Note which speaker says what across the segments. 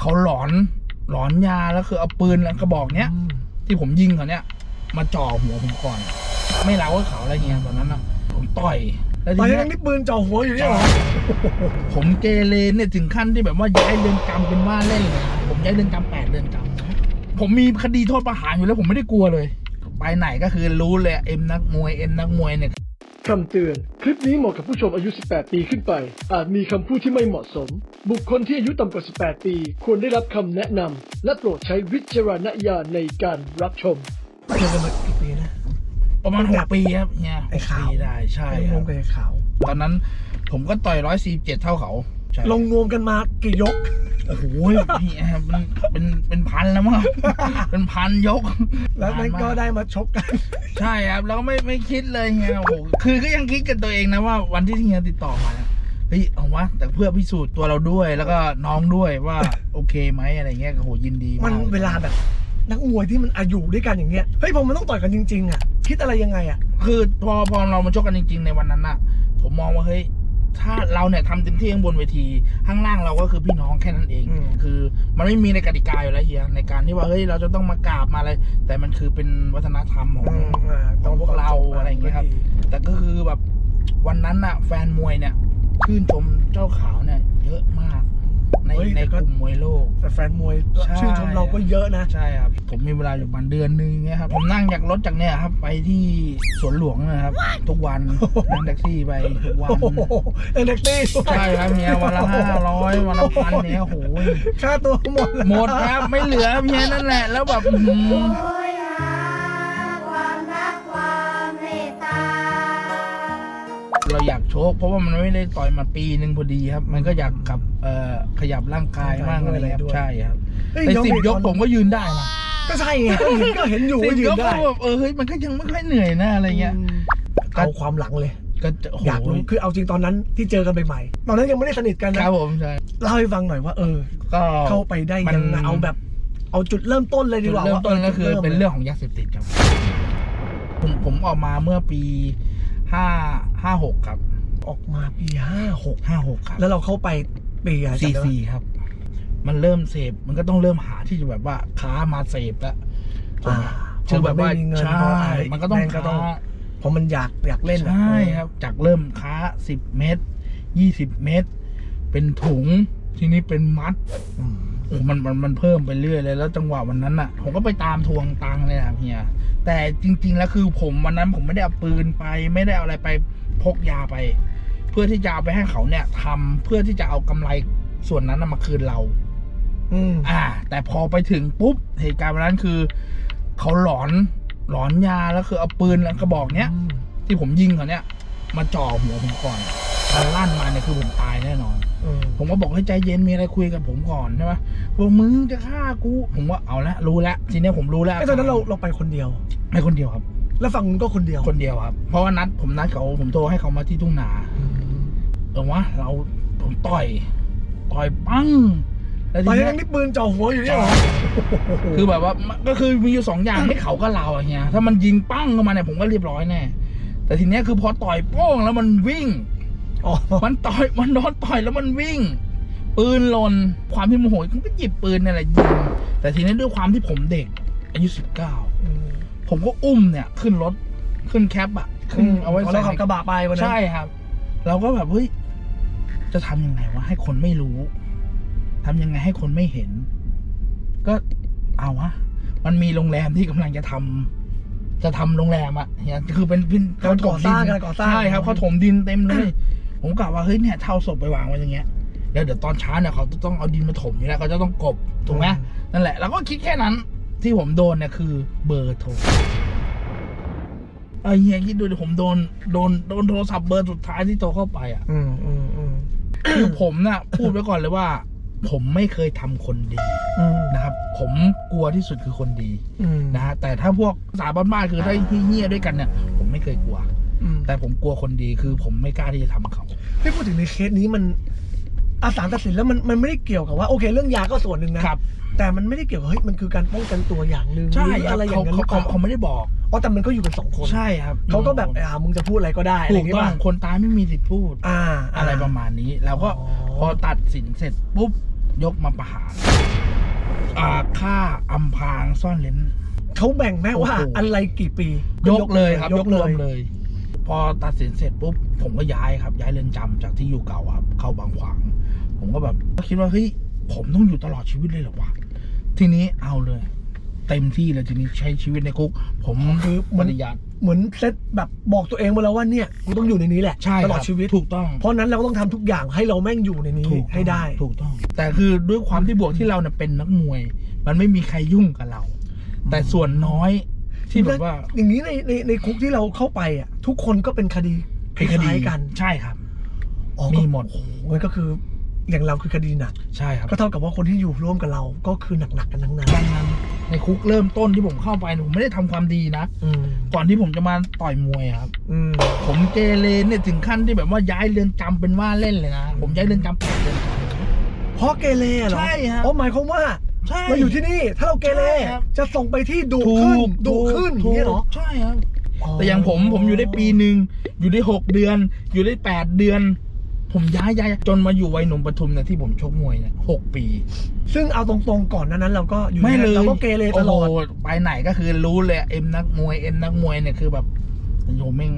Speaker 1: เขาหลอนหลอนยาแล้วคือเอาปืนแล้วกระบอกเนี้ย
Speaker 2: อืม
Speaker 1: ที่ผมยิงเขาเนี้ยมาจ่อหัวผมก่อน ไม่เล้ากับเขาอะไรเงี้ยตอนนั้นนะผมต่อยแล้วที
Speaker 2: ตอน
Speaker 1: เนี้
Speaker 2: นั้
Speaker 1: ย
Speaker 2: นนี่ปืนจ่อหัวอยู่เนี่ยเหรอ
Speaker 1: ผมเกเรเนี่ยถึงขั้นที่แบบว่าย้ายเรือนจำเป็นว่าเล่นเลยนะผมย้ายเรือนจำแปดเรือนจำผมมีคดีโทษประหารอยู่แล้วผมไม่ได้กลัวเลย ไปไหนก็คือรู้เลยเอ็มนักมวยเอ็มนักมวยเนี่ย
Speaker 3: คำเตือน คลิปนี้เหมาะกับผู้ชมอายุ 18 ปีขึ้นไป อาจมีคำพูดที่ไม่เหมาะสม บุคคลที่อายุต่ำกว่า 18 ปี ควรได้รับคำแนะนำ และโปรดใช้วิจารณญาณในการรับชม
Speaker 2: เจอกันมากี่ปีนะ
Speaker 1: ประมาณหกปีครับเนี่ยห
Speaker 2: ไอ้
Speaker 1: ก
Speaker 2: ขาว
Speaker 1: ปีได้ใช่
Speaker 2: ไอ้
Speaker 1: ค
Speaker 2: ร
Speaker 1: รั
Speaker 2: ว
Speaker 1: บ
Speaker 2: มกับไอ้ขาว
Speaker 1: ตอนนั้นผมก็ต่อยร้อยสี่เจ็ดเท่าเขา ใช่
Speaker 2: ลงนวมกันมากี่ยก
Speaker 1: โอ้โหพี่แอมมันเป็นเป็นพันแล้วมั้ง เป็นพันยก
Speaker 2: แล้วมันก็
Speaker 1: นานมา
Speaker 2: ได้มาชกกัน
Speaker 1: ใช่ครับแล้วก็ไม่ไม่คิดเลยเฮียโอ้โหคือก็ยังคิดกับตัวเองนะว่าวันที่เฮียติดต่อมาเนี่ยเฮ้ยเอาวะแต่เพื่อพิสูจน์ตัวเราด้วยแล้วก็น้องด้วยว่าโอเคไหมอะไรเงี้ยโอ้โหยินดี
Speaker 2: มัน
Speaker 1: มาก
Speaker 2: เวลาแบบ นักมวยที่มันอายุด้วยกันอย่างเงี้ยเฮ้ยพอมันต้องต่อยกันจริงๆอะ คิดอะไรยังไงอะ
Speaker 1: คือพอพอเรามาชกกันจริง ๆ ในวันนั้นน่ะ ผมมองว่าเฮ้ย ถ้าเราเนี่ยทำเต็มที่ข้างบนเวที ข้างล่างเราก็คือพี่น้องแค่นั้นเอง
Speaker 2: อืม
Speaker 1: คือมันไม่มีในกติกาอยู่แล้วเฮียในการที่ว่าเฮ้ยเราจะต้องมากราบมาอะไรแต่มันคือเป็นวัฒนธรรมของ
Speaker 2: อืมอ่า
Speaker 1: ของพวกเราอะไรอย่างเงี้ยครับ
Speaker 2: ก็ดี
Speaker 1: แต่ก็คือแบบวันนั้นน่ะแฟนมวยเนี่ยชื่นชมเจ้าขาวเนี่ย เยอะมาก ใน
Speaker 2: เฮ้ย
Speaker 1: ใน
Speaker 2: แต่
Speaker 1: ก
Speaker 2: ก็
Speaker 1: ลุ่มมวยโลก
Speaker 2: แต่แฟนมวย
Speaker 1: ใช่
Speaker 2: ชื่นชมเราก็เยอะนะ
Speaker 1: ใช่ครับ ผมมีเวลาอยู่ประมาณเดือนนึงเงี้ยครับ ผมนั่งจากรถจากเนี่ยครับไปที่สวนหลวงนะครับ ทุกวัน นั่งแท็กซี่ไปทุกวัน
Speaker 2: โอ้โหเอ็นเด็กตี้ด้วย
Speaker 1: ใช่ครับเนี่ยวันละห้าร้อยวันละพันเนี่ยโอ้โห
Speaker 2: ค่าตัวหมดเลย
Speaker 1: หมดครับไม่เหลือเพียนั่นแหละแล้วแบบอื้อหือ เราอยากโชคเพราะว่ามันไม่ได้ต่อยมาปีหนึ่งพอดีครับ มันก็อยากขับเอ่อขยับร่างกายบ้างอะไรเงี้ยครับใช่ครับ
Speaker 2: เฮ้ย
Speaker 1: ใน
Speaker 2: น้อง
Speaker 1: สิบ
Speaker 2: เด็
Speaker 1: ยกผมก็ยืนได้นะ
Speaker 2: ก็ใช่ไงก็เห็นก็เห็นอยู่
Speaker 1: สิ
Speaker 2: ว่า
Speaker 1: บ
Speaker 2: ยื
Speaker 1: ย
Speaker 2: น
Speaker 1: ก
Speaker 2: ได้
Speaker 1: ก็แบบเออเฮ้ยมันก็ยังไม่ค่อยเหนื่อยนะอะไรเงี้ย
Speaker 2: อืมเอาความหลังเลย
Speaker 1: ก็จะโอ้โห
Speaker 2: อยากรู้คือเอาจริงตอนนั้นที่เจอกันใหม่ๆตอนนั้นยังไม่ได้สนิทกัน
Speaker 1: ค
Speaker 2: นะ
Speaker 1: รับผมใช่
Speaker 2: เล่าให้ฟังหน่อยว่า เออ
Speaker 1: ก็
Speaker 2: เข้าไปได้
Speaker 1: มัน
Speaker 2: ยังไงเอาแบบ เอาจุดเริ่มต้นเลยดี
Speaker 1: จุด
Speaker 2: กว่า
Speaker 1: เริ่ม
Speaker 2: ว่า
Speaker 1: ต้นก็คือ
Speaker 2: จุด
Speaker 1: เป็นเรื่องของยาเสพติดครับผมผมออกมาเมื่อปี ห้าห้าหกครับ
Speaker 2: ออกมาปีห้าหก
Speaker 1: ห้าหกครับ
Speaker 2: แล้วเราเข้าไปปีอะไร
Speaker 1: ซี
Speaker 2: จำได้ไหม
Speaker 1: ซีครับ มันเริ่มเสพมันก็ต้องเริ่มหาที่จะแบบว่าค้ามาเสพแล้ว
Speaker 2: อ่า
Speaker 1: คือแบบว่า
Speaker 2: พอมันไม่มีเงิน
Speaker 1: ใช่
Speaker 2: พออะไร
Speaker 1: มันก็ต้อง
Speaker 2: แม่งก็ต้อง
Speaker 1: ค้า
Speaker 2: เพราะมันอยากอยากเล่นอะ
Speaker 1: ใช่ครับ จากเริ่มค้าสิบเมตรยี่สิบเมตร เป็นถุงทีนี้เป็นมัด
Speaker 2: อื ม
Speaker 1: โอ้มันมันมันเพิ่มไปเรื่อยเลยแล้วจังหวะวันนั้นอะ ผมก็ไปตามทวงตังค์เลยครับเฮียแต่จริง ๆ แล้วคือผมวันนั้นผมไม่ได้เอาปืนไป ไม่ได้เอาอะไรไปพกยาไป เพื่อที่จะเอาไปให้เขาเนี่ยทำเพื่อที่จะเอากำไรส่วนนั้นนะมาคืนเรา
Speaker 2: อืม
Speaker 1: อ่า แต่พอไปถึงปุ๊บเหตุการณ์วันนั้นคือเขาหลอนหลอนยาแล้วคือเอาปืนแล้วกระบอกเนี้ย
Speaker 2: อืม
Speaker 1: ที่ผมยิงเขาเนี่ยมาจ่อหัวผมก่อนมันลั่นมาเนี่ยคือผมตายแน่นอน
Speaker 2: อืม
Speaker 1: ผมก็บอกให้ใจเย็นมีอะไรคุยกับผมก่อนใช่ไหมบอกมึงจะฆ่ากู ผมว่าเอาละรู้แล้วทีเนี้ยผมรู้แล้ว
Speaker 2: ไอ้ตอนนั้นเราเราไปคนเดียว
Speaker 1: ไม่คนเดียวครับ
Speaker 2: แล้วฝั่งนู้นก็คนเดียว
Speaker 1: คนเดียวครับ เพราะว่านัดผมนัดเขาผมโทรให้เขามาที่ทุ่งนา
Speaker 2: อืม
Speaker 1: เออวะเราผมต่อย ต่อยปังแล้ว
Speaker 2: ต
Speaker 1: ที
Speaker 2: อน
Speaker 1: เนี้
Speaker 2: นั้
Speaker 1: ย
Speaker 2: นนี่ปืนจ่อหัวอยู่เนี่ยเหรอ
Speaker 1: คือแบบว่ามันก็คือมีอยู่สองอย่างให้เขากับเราอะเฮียถ้ามันยิงปั้งเข้ามาเนี่ยผมก็เรียบร้อยแน่แต่ทีเนี้ยคือพอต่อยโป้งแล้วมันวิ่ง
Speaker 2: อ๋อ
Speaker 1: มันต่อยมันโดนต่อยแล้วมันวิ่ง ปืนหล่นความที่โมโหมันก็หยิบปืนนี่แหละยิงแต่ทีนี้ด้วยความที่ผมเด็ก อายุสิบเก้า
Speaker 2: อืม
Speaker 1: ผมก็อุ้มเนี่ย ขึ้นรถขึ้นแคปอะขึ้นเอาไว้
Speaker 2: เรา
Speaker 1: ใส่
Speaker 2: ขับกระบะไปวันนั้น
Speaker 1: ใช่ครับ เราก็แบบเฮ้ยจะทำยังไงวะให้คนไม่รู้ทำยังไงให้คนไม่เห็น ก็เอาวะมันมีโรงแรมที่กำลังจะทำจะทำโรงแรมอะเนี่ยคือเป็นเป็น
Speaker 2: กำลังก่อสร้างกำลังก่อสร้าง
Speaker 1: ใช่ครับเขาถมดินเต็มเลย ผมกะว่าเฮ้ยเนี่ยเท่าศพไปวางไว้อย่างเงี้ยแล้วเดี๋ยวตอนเช้าเนี่ยเขาจะต้องเอาดินมาถมอยู่แล้วเขาจะต้องกบถูกไหมนั่นแหละเราก็คิดแค่นั้นที่ผมโดนเนี่ยคือเบอร์โทรไอ้เฮียคิดดูดิผมโดนโดนโดนโทรศัพท์เบอร์สุดท้ายที่โทรเข้าไปอะ
Speaker 2: อืมอืมอืม
Speaker 1: คือผมน่ะ พูดไว้ก่อนเลยว่า ผมไม่เคยทำคนดี
Speaker 2: อืม
Speaker 1: นะครับ ผมกลัวที่สุดคือคนดี
Speaker 2: อืม
Speaker 1: นะฮะแต่ถ้าพวกสาบ้านๆคือถ้าเฮี้ยๆด้วยกันเนี่ย ผมไม่เคยกลัว
Speaker 2: อืม
Speaker 1: แต่ผมกลัวคนดีคือผมไม่กล้าที่จะทำเขา
Speaker 2: พี่พูดถึงในเคสนี้มันอาสารตัดสินแล้วมันมันไม่ได้เกี่ยวกับว่าโอเค เรื่องยาก็ส่วนหนึ่งนะครับ แต่มันไม่ได้เกี่ยวกับเฮ้ยมันคือการป้องกันตัวอย่างหนึ่ง
Speaker 1: ใช่
Speaker 2: หรือ
Speaker 1: ครับ
Speaker 2: อะไรอย่า
Speaker 1: เขา
Speaker 2: งนั้นห
Speaker 1: เขา
Speaker 2: รือเป
Speaker 1: เขา
Speaker 2: ล่า
Speaker 1: เขาไม่ได้บอก
Speaker 2: อ๋อแต่มันก็อยู่กันสองคน
Speaker 1: ใช่ครับ
Speaker 2: เขาก็แบบอ่ามึงจะพูดอะไรก็ได้อะไรอ
Speaker 1: ถูก
Speaker 2: ย่างงี้
Speaker 1: ต้อ
Speaker 2: ป่ะ
Speaker 1: งคนตายไม่มีสิทธิ์พูด
Speaker 2: อ่า
Speaker 1: อะไรประมาณนี้เราก็
Speaker 2: อ๋อ
Speaker 1: พอตัดสินเสร็จปุ๊บ ยกมาประหารอ่าค่าอำพรางซ่อนเลน
Speaker 2: เขาแบ่งแม่ว่า
Speaker 1: โอ้โห
Speaker 2: อะไรกี่ปี
Speaker 1: ยกเลยครับ ยกรวม
Speaker 2: เลย
Speaker 1: เลย พอตัดสินเสร็จปุ๊บผมก็ย้ายครับ ย้ายเรือนจำจากที่อยู่เก่าครับ เข้าบางขวาง ผมก็แบบก็คิดว่าเฮ้ยผมต้องอยู่ตลอดชีวิตเลยเหรอวะทีนี้เอาเลย เต็มที่เลยทีนี้ใช้ชีวิตในคุก ผม
Speaker 2: คือ
Speaker 1: ป
Speaker 2: มัน
Speaker 1: ฏิญาณ
Speaker 2: เหมือนเซตแบบบอกตัวเองมาแล้วว่าเนี่ยกูต้องอยู่ในนี้แหละ
Speaker 1: ใช่
Speaker 2: ตลอด
Speaker 1: ครับ
Speaker 2: ชีวิต
Speaker 1: ถูกต้อง
Speaker 2: เพราะนั้นเราก็ต้องทำทุกอย่างให้เราแม่งอยู่ในนี้
Speaker 1: ถูกต้อง
Speaker 2: ให้ได้
Speaker 1: ถูกต้อง แต่คือด้วยความที่บวกที่เราเนี่ยเป็นนักมวย มันไม่มีใครยุ่งกับเรา แต่ส่วนน้อย ที่แบบว่า
Speaker 2: อย่างนี้ในในในคุกที่เราเข้าไปอะ ทุกคนก็เป็นคดี
Speaker 1: เป็นคดี
Speaker 2: ล้ายๆกัน
Speaker 1: ใช่ครับ
Speaker 2: อ๋อ
Speaker 1: มี
Speaker 2: ก็
Speaker 1: หมด
Speaker 2: โอ้โหมันก็คืออย่างเราคือคดีหนัก
Speaker 1: ใช่ครับ
Speaker 2: ก็เท่ากับว่าคนที่อยู่ร่วมกับเราก็คือหนักๆกันทั้งนั้น
Speaker 1: ดังนั้น ในคุกเริ่มต้นที่ผมเข้าไปเนี่ยผมไม่ได้ทำความดีนะ
Speaker 2: อืม
Speaker 1: ก่อนที่ผมจะมาต่อยมวยอะครับ
Speaker 2: อืม
Speaker 1: ผมเกเรเนี่ยถึงขั้นที่แบบว่าย้ายเรือนจำเป็นว่าเล่นเลยนะผมย้ายเรือนจำแปดเรือนจ
Speaker 2: เพราะเกเรเหรอ
Speaker 1: ใช่ครับ
Speaker 2: อ๋อหมายความว่าำ
Speaker 1: ใช่
Speaker 2: มาอยู่ที่นี่ถ้าเราเกเร
Speaker 1: ใช่ครับ
Speaker 2: จะส่งไปที่ดุ
Speaker 1: ถู
Speaker 2: ขึ้น
Speaker 1: ก
Speaker 2: ดุขึ้นอ
Speaker 1: ถู
Speaker 2: ย่าง
Speaker 1: ก
Speaker 2: นี้เหรอ
Speaker 1: ใช่ครับ แต่อย่างผมผมอยู่ได้ปีหนึ่งอยู่ได้หกเดือน อยู่ได้แปดเดือน ผมย้ายย้ายจนมาอยู่วัยหนุ่มปทุมเนี่ยที่ผมชกมวยเนี่ยหกปี
Speaker 2: ซึ่งเอาตรงๆก่อนหนานั้นเราก็อยู่
Speaker 1: ไม่เลย
Speaker 2: เราก็เกเรตลอด
Speaker 1: โโหไปไหนก็คือรู้เลยเอ็มนักมวยเอ็มนักมวยเนี่ยคือแบบโยมแม่ง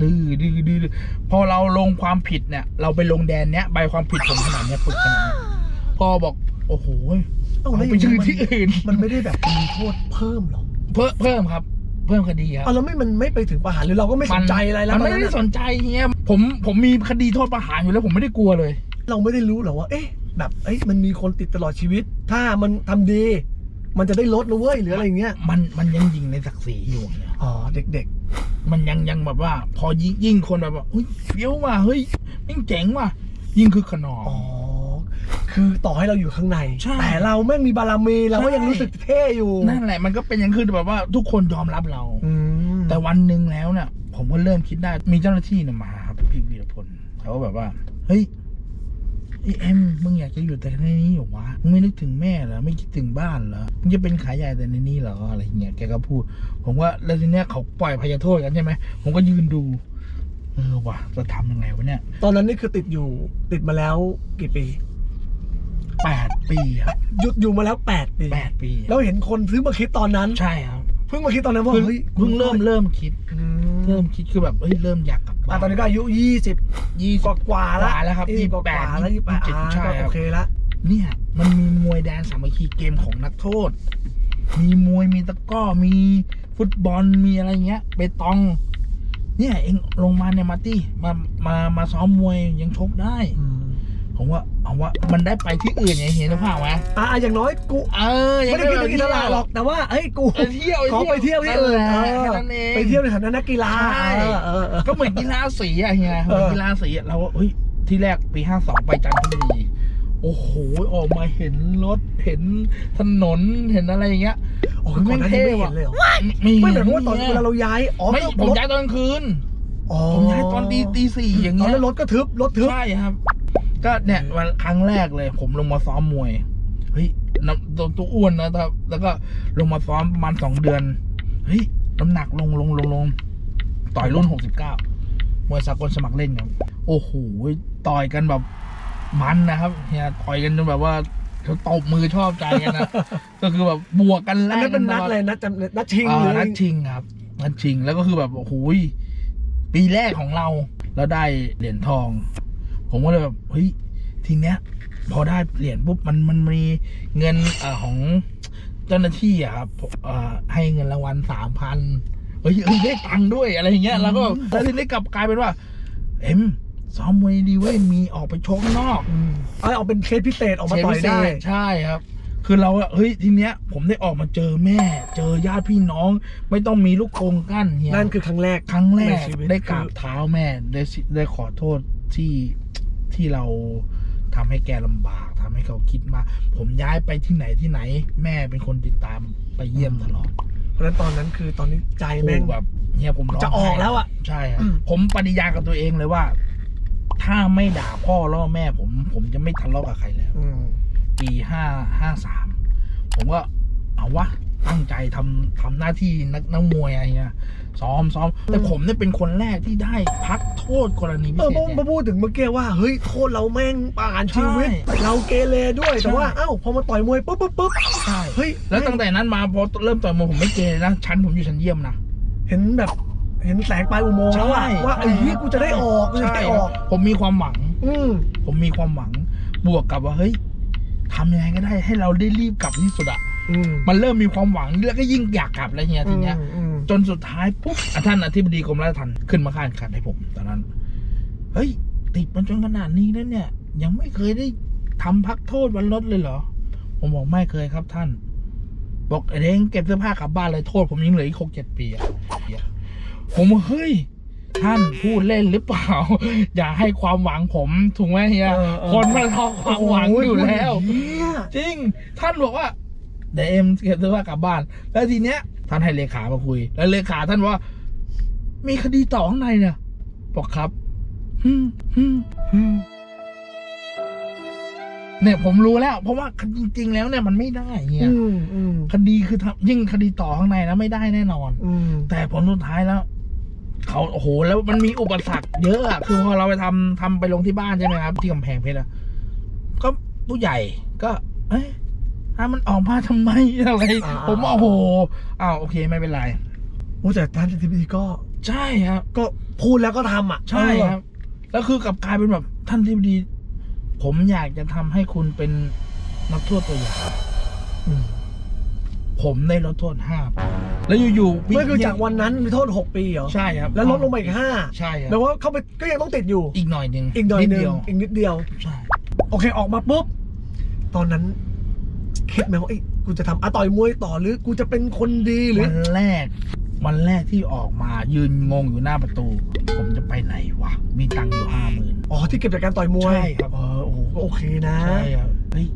Speaker 1: ดื้อดื้อดื้อพอเราลงความผิดเนี่ย เราไปลงแดนเนี้ยใบความผิดผมขนาดเนี้ยปึกขนาดเนี้ยพอบอก โอ้โห
Speaker 2: เอ้า
Speaker 1: เอา
Speaker 2: แล้ว
Speaker 1: ไปยืนที่อื่น
Speaker 2: มันไม่ได้แบบมีโทษเพิ่มเหรอ
Speaker 1: เพิ่มเพิ่มครับ เพิ่มคดีครับ
Speaker 2: เอาแล้วไม่มันไม่ไปถึงประหารหรือเราก็ไม่สนใจอะไรแล้ว
Speaker 1: มัน
Speaker 2: ตอน
Speaker 1: ไม่
Speaker 2: นั้น
Speaker 1: ได้
Speaker 2: อะ
Speaker 1: สนใจเฮียผมผมมีคดีโทษประหารอยู่แล้วผมไม่ได้กลัวเลย
Speaker 2: เราไม่ได้รู้หรอว่าเอ๊ะแบบเอ้ยมันมีคนติดตลอดชีวิต ถ้ามันทำดี มันจะได้ลดนะเว้ยหรืออะไรอย่างเงี้ย
Speaker 1: มันมันยังยิงในศักดิ์ศรีอยู่เนี่ย
Speaker 2: อ๋อเด็ก
Speaker 1: มันยังยังแบบว่า พอยิ่งยิ่งคนแบบว่าเฮ้ยเฟี้ยวว่ะเฮ้ยยิ่งเจ๋งว่ะยิ่งคือขนอง
Speaker 2: ๆอ๋อ คือต่อให้เราอยู่ข้างใน
Speaker 1: ใช่
Speaker 2: แต่เราแม่งมีบารมีเราก็ยัง
Speaker 1: ใช่
Speaker 2: รู้สึกเท่อยู่
Speaker 1: นั่นแหละมันก็เป็นอย่างคือแบบว่าทุกคนยอมรับเรา
Speaker 2: อืม
Speaker 1: แต่วันหนึ่งแล้วเนี่ยผมก็เริ่มคิดได้มีเจ้าหน้าที่เนี่ยมาครับพี่วีรพลเขาก็แบบว่า เฮ้ยไอเอ็มมึงอยากจะอยู่แต่ในนี้เหรอวะมึงไม่นึกถึงแม่เหรอไม่คิดถึงบ้านเหรอมึงจะเป็นขายใหญ่แต่ในนี้เหรออะไรอย่างเงี้ยแกก็พูด ผมว่าแล้วทีเนี้ยเขาปล่อยพยโทษกันใช่ไหมผมก็ยืนดูเออว่ะจะทำยังไงวะเนี่ย
Speaker 2: ตอนนั้นนี่คือติดอยู่ติดมาแล้วกี่ปี
Speaker 1: แปดปีครับ
Speaker 2: หยุดอยู่มาแล้วแปดปี
Speaker 1: แปดปี
Speaker 2: แล้วเห็นคนซื้อมาคิดตอนนั้น
Speaker 1: ใช่ครับ
Speaker 2: เพิ่งมาคิดตอนนั้นว่า
Speaker 1: เพิ่ง
Speaker 2: เฮ้ย
Speaker 1: เพิ่งเริ่มเริ่มคิด
Speaker 2: อืม
Speaker 1: เริ่มคิดคือแบบเฮ้ยเริ่มอยากกลับ
Speaker 2: อะ
Speaker 1: บ้าน
Speaker 2: ตอนนี้ก็อายุยี่สิบ
Speaker 1: ยี่
Speaker 2: ก
Speaker 1: สิบ
Speaker 2: ว่ากว่าๆแล้ว
Speaker 1: กว่าแล้วครับ
Speaker 2: ยี่สิบกว่า
Speaker 1: 28
Speaker 2: ๆแล้วยี่สิบแปด
Speaker 1: ยี่สิบ
Speaker 2: อ่า
Speaker 1: ใช่
Speaker 2: ก็
Speaker 1: ครับ
Speaker 2: โอเคละ
Speaker 1: เนี่ยมันมีมวยแดนสามัคคีเกมของนักโทษ มีมวยมีตะกร้อมีฟุตบอลมีอะไรเงี้ยเปตอง เนี่ยเองลงมาเนี่ยมาร์ตี้มามามาซ้อมมวยยังชกได้ ผมว่าเอาว่ามันได้ไปที่อื่นอย่างเห็นหรือเปล่าไหม
Speaker 2: อ่าอย่างน้อยกู
Speaker 1: เออยัง
Speaker 2: ไม่ได้คิดจะกินตลาดหรอกแต่ว่าเอ้ยกู
Speaker 1: ไปเที่ยว
Speaker 2: ขอไปเที่ยวที่อื่น
Speaker 1: นั่น
Speaker 2: เอ
Speaker 1: แหละ
Speaker 2: อ
Speaker 1: แค่นั้นเอง
Speaker 2: ไปเที่ยวในฐานะนักกีฬา
Speaker 1: ใช่
Speaker 2: เออเออเออ
Speaker 1: ก็เหมือนกีฬาสีอะเฮียเห
Speaker 2: เออ
Speaker 1: มือนกีฬาสีอะเราก็เฮ้ยที่แรกปีห้าสองไปจันทบุรีโอ้โหออกมาเห็นรถเห็นถนนเห็นอะไรอย่างเงี้ย
Speaker 2: โอ้ยก่อนหน้านี้ไม่เห็นเลยเหรอ
Speaker 1: ไม่
Speaker 2: ไม่แบบว่าตอนเวลาเราย้ายอ๋อ
Speaker 1: ไม่
Speaker 2: ก็
Speaker 1: ผม
Speaker 2: รถ
Speaker 1: ย้ายตอนกลางคืน
Speaker 2: อ๋อ
Speaker 1: ผมย้ายตอนตีตีสี่อย่าง
Speaker 2: อ๋อ
Speaker 1: เงี้ย
Speaker 2: แล้วรถก็ทึบรถทึบ
Speaker 1: ใช่ครับ ก็เนี่ยวันครั้งแรกเลย ผมลงมาซ้อมมวย เฮ้ยน้ำตัวตัวอ้วนนะครับ แล้วก็ลงมาซ้อมประมาณสองเดือน เฮ้ย น้ำหนักลงลงลงลง ต่อยรุ่นหกสิบเก้ามวยสากลสมัครเล่นครับ โอ้โห ต่อยกันแบบมันนะครับเฮียต่อยกันจนแบบว่าเขาตบมือชอบใจกันนะ ก็คือแบบบวกกันแล
Speaker 2: อัน
Speaker 1: ก
Speaker 2: นั้นเป็นนัด
Speaker 1: ตล
Speaker 2: อะไรนัดจำนัดชิง
Speaker 1: อ่า
Speaker 2: หรือ
Speaker 1: นัดชิงครับ นัดชิง แล้วก็คือแบบโอ้โหยปีแรกของเรา แล้วได้เหรียญทอง ผมก็เลยแบบเฮ้ยทีเนี้ย พอได้เหรียญปุ๊บมันมันมีเงินเอ่อของเจ้าหน้าที่อะครับเอ่อให้เงินรางวัลสามพันเฮ้ยเฮ้ยได้ตังค์ด้วยอะไรอย่างเงี้ยแล้วก็แล้วทีนี้กลับกลายเป็นว่า เอ็มซ้อมมวยดีเว้ยมีออกไปชกข้างนอก
Speaker 2: อืมเอาเอาเป็นเคสพิเศษออกมาต่อยได้
Speaker 1: เชฟพิเศษใช่ครับคือเราอะเฮ้ยทีเนี้ย ผมได้ออกมาเจอแม่ เจอญาติพี่น้อง ไม่ต้องมีลูกกรงกั้นเฮีย
Speaker 2: นั่นคือครั้งแรก
Speaker 1: ครั้งแรก
Speaker 2: ในชีวิต
Speaker 1: ได้กราบ
Speaker 2: คือ
Speaker 1: เท้าแม่ได้สิได้ขอโทษที่ ที่เราทำให้แกลำบากทำให้เขาคิดมากผมย้ายไปที่ไหนที่ไหน แม่เป็นคนติดตามไปเยี่ยมตลอด
Speaker 2: เพราะฉะนั้นตอนนั้นคือตอนนี้ใจแม่ง
Speaker 1: โอ้แบบเนี่ยผมร้ง
Speaker 2: จะออก
Speaker 1: ไห้
Speaker 2: แล้วอะ
Speaker 1: ใช่ครับ
Speaker 2: อืม
Speaker 1: ผมปฏิญาณกับตัวเองเลยว่า ถ้าไม่ด่าพ่อล่อแม่ ผมผมจะไม่ทะเลาะกับใครแล้ว
Speaker 2: อืม
Speaker 1: ปีห้าห้าสามผมก็เอาวะตั้งใจทำทำหน้าที่นักนักมวยอะไรเงี้ย ซ้อมซ้อมแต่ผมเนี่ยเป็นคนแรกที่ได้พักโทษกรณีพิ
Speaker 2: เออ
Speaker 1: เศษ
Speaker 2: มา
Speaker 1: เนี่ย
Speaker 2: มาพูดถึงเมื่อกี้ว่าเฮ้ยโทษเราแม่งประหารชีวิต
Speaker 1: ใช่
Speaker 2: เราเกเรด้วยแต่ว่า
Speaker 1: ใช่
Speaker 2: เอ้าพอมาต่อยมวยปุ๊บปุ๊บปุ๊บ
Speaker 1: ใช่
Speaker 2: เฮ้ย
Speaker 1: แล้วตั้งแต่นั้นมาพอเริ่มต่อยมวยผมไม่เกเรนะชั้นผมอยู่ชั้นเยี่ยมนะ
Speaker 2: เห็นแบบเห็นแสงปลายอุโมงค์แล้วอะว่าไอ้เหี้ยกูจะได้ออกกูจะ
Speaker 1: ใช่
Speaker 2: ได้ออก
Speaker 1: ผมมีความหวัง
Speaker 2: อืม
Speaker 1: ผมมีความหวังบวกกับว่าเฮ้ยทำยังไงก็ได้ให้เราได้รีบกลับที่สุดอะ
Speaker 2: อืม
Speaker 1: มันเริ่มมีความหวังแล้วก็ยิ่งอยากกลับอะไรเงี้ยทีเนี้ย
Speaker 2: อืม
Speaker 1: จนสุดท้ายปุ๊บอะท่านอธิบดีกรมราชทัณฑ์ขึ้นมาข้านขันให้ผม ตอนนั้น เฮ้ย ติดมันจนขนาดนี้แล้วเนี่ย ยังไม่เคยได้ทำพักโทษวันลดเลยเหรอ ผมบอกไม่เคยครับท่าน บอกไอ้เด้งเก็บเสื้อผ้ากลับบ้านเลยโทษ ผมยังเหลืออีกหกเจ็ดปีอะผมบอกเฮ้ยท่านพูดเล่นหรือเปล่า อย่าให้ความหวังผมถูกไหมเฮีย
Speaker 2: เออเออ
Speaker 1: คนมันรอความหวังอยู่แล้ว
Speaker 2: โอ้ยเหี้ย
Speaker 1: จริง ท่านบอกว่าเดี๋ยวเอ็มเก็บเสื้อผ้ากลับบ้าน แล้วทีเนี้ย ท่านให้เลขามาคุย แล้วเลขาท่านว่า มีคดีต่อข้างในเนี่ยบอกครับฮึมฮึมฮึมเนี่ยผมรู้แล้ว เพราะว่าจริง ๆ แล้วเนี่ยมันไม่ได้เฮีย
Speaker 2: อืมอืม
Speaker 1: คดีคือทำยิ่งคดีต่อข้างในนะไม่ได้แน่นอน
Speaker 2: อืม
Speaker 1: แต่ผลสุดท้ายแล้วเขาโอ้โหแล้วมันมีอุปสรรคเยอะอะคือพอเราไปทำทำไปลงที่บ้านใช่ไหมครับ ที่กำแพงเพชรอะก็ผู้ใหญ่ก็ เอ้ ยถ้ามันออกมาทำไมอะไร
Speaker 2: อ่า
Speaker 1: ผมว่าโอ้โหอ้าวโอเคไม่เป็นไร
Speaker 2: โอ้แต่ท่านอธิบดีก็
Speaker 1: ใช่ครับ
Speaker 2: ก็พูดแล้วก็ทำอะ
Speaker 1: ใช่ครับ แล้วคือกลับกลายเป็นแบบท่านที่ดี ผมอยากจะทำให้คุณเป็นนักโทษตัวอย่าง
Speaker 2: อืม
Speaker 1: ผมได้ลดโทษห้าปีแล้วอยู่ๆ
Speaker 2: ไม่คือจากวันนั้นมีโทษหกปีเหรอ
Speaker 1: ใช่ครับ
Speaker 2: แล้วลดลงมาอีกห้า
Speaker 1: ใช่ครับ
Speaker 2: แปลว่าเข้าไปก็ยังต้องติดอยู่
Speaker 1: อีกหน่อยหนึ่ง
Speaker 2: อีกหน่อยหนึง
Speaker 1: เดียว
Speaker 2: อีกนิดเดียว
Speaker 1: ใช่
Speaker 2: โอเคออกมาปุ๊บ ตอนนั้น คิดไหมว่าเอ้ยกูจะทำอะต่อยมวยต่อหรือกูจะเป็นคนดีหรือ
Speaker 1: วันแรก วันแรกที่ออกมายืนงงอยู่หน้าประตู ผมจะไปไหนวะ มีตังค์อยู่ห้าหมื่น
Speaker 2: อ๋อที่เก็บจากการต่อยมวย
Speaker 1: ใช่ครับ
Speaker 2: เออโอ้โหก็โอเคนะ
Speaker 1: ใช่ครับเฮ้ย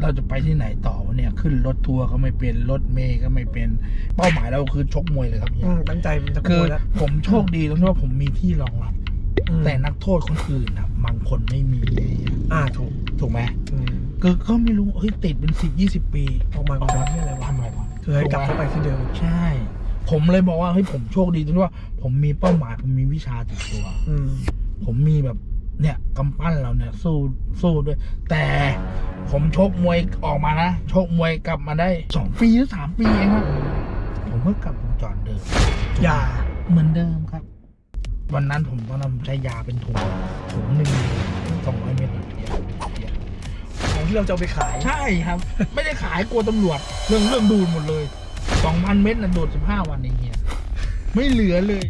Speaker 1: เราจะไปที่ไหนต่อวะเนี่ย ขึ้นรถทัวร์ก็ไม่เป็น รถเมย์ก็ไม่เป็น เป้าหมายเราคือชกมวยเลยครับเฮี
Speaker 2: อื
Speaker 1: ย
Speaker 2: มตั้งใจมันจะ
Speaker 1: คือ
Speaker 2: มวยแล้ว
Speaker 1: ผมโชคดีตรงที่ว่าผมมีที่รองรับ
Speaker 2: ม
Speaker 1: แต่นักโทษคนอื่นนะบางคนไม่มีไงเฮีย
Speaker 2: อ่าถูก
Speaker 1: ถูกไหม
Speaker 2: อืม
Speaker 1: ก็ก็ไม่รู้เฮ้ยติดเป็นสิบยี่สิบปี
Speaker 2: ออกมาก็ทำที่อะไรวะ
Speaker 1: ทำอะไรวะ
Speaker 2: เธอให้กลับเข้าไปที่เดิม
Speaker 1: ใช่ ผมเลยบอกว่าเฮ้ยผมโชคดีตรงที่ว่า ผมมีเป้าหมายผมมีวิชาติดตัว
Speaker 2: อืม
Speaker 1: ผมมีแบบเนี่ยกำปั้นเราเนี่ยสู้สู้ด้วย แต่ผมชกมวยออกมานะชกมวยกลับมาได้สองปีหรือสามปีเองครับผมก็กลับวงจรเดิม
Speaker 2: อย่า
Speaker 1: เหมือนเดิมครับ วันนั้นผมก็นำใช้ยาเป็นถุงถุงหนึ่งสองร้อยเมตรอะเดียวเดียว
Speaker 2: ของที่เราจะเอาไปขาย
Speaker 1: ใช่ครับ ไม่ได้ขายกลัวตำรวจ เรื่องเรื่องดูดหมดเลยสองพันเมตรนะดูดสิบห้าวันเองเฮียไม่เหลือเลย